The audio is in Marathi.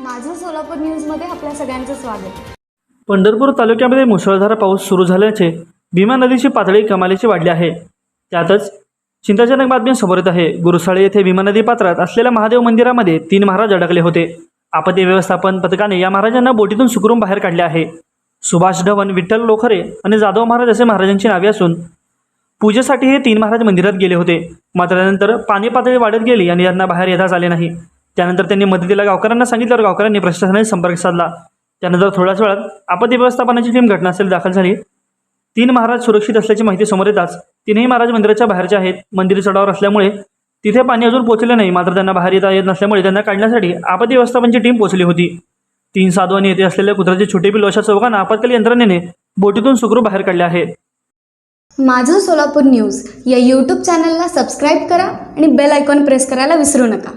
माझं सोलापूर न्यूजमध्ये आपल्या सगळ्यांचं स्वागत. पंढरपूर तालुक्यामध्ये मुसळधार पाऊस सुरू झाल्याचे भीमा नदीची पातळी कमालीची वाढली आहे. त्यातच चिंताजनक बातमी समोर येत आहे. गुरुसाळे येथे भीमा नदी पात्रात असलेल्या महादेव मंदिरामध्ये तीन महाराज अडकले होते. आपत्ती व्यवस्थापन पथकाने या महाराजांना बोटीतून सुकरून बाहेर काढले आहे. सुभाष ढवण विठ्ठल लोखरे आणि जाधव महाराज असे महाराजांची नावे असून पूजेसाठी हे तीन महाराज मंदिरात गेले होते. मात्र त्यानंतर पाणी पातळी वाढत गेली आणि यांना बाहेर येताच आले नाही. त्यानंतर त्यांनी मदतीला गावकऱ्यांना सांगितल्यावर गावकऱ्यांनी प्रशासनाने संपर्क साधला. त्यानंतर थोड्याच वेळात आपत्ती व्यवस्थापनाची टीम घटनास्थळी दाखल झाली. तीन महाराज सुरक्षित असल्याची माहिती समोर येताच तीनही महाराज मंदिराच्या बाहेरचे आहेत. मंदिर चढावर असल्यामुळे तिथे पाणी अजून पोहोचले नाही मात्र त्यांना बाहेर येता येत नसल्यामुळे त्यांना काढण्यासाठी आपत्ती व्यवस्थापनची टीम पोहोचली होती. तीन साधू आणि येथे असलेल्या कुत्र्याचे छोटे पिल्लू अशा चौघांना आपत्कालीन यंत्रणेने बोटीतून सुखरू बाहेर काढले आहे. माझं सोलापूर न्यूज या यूट्यूब चॅनलला सबस्क्राईब करा आणि बेल आयकॉन प्रेस करायला विसरू नका.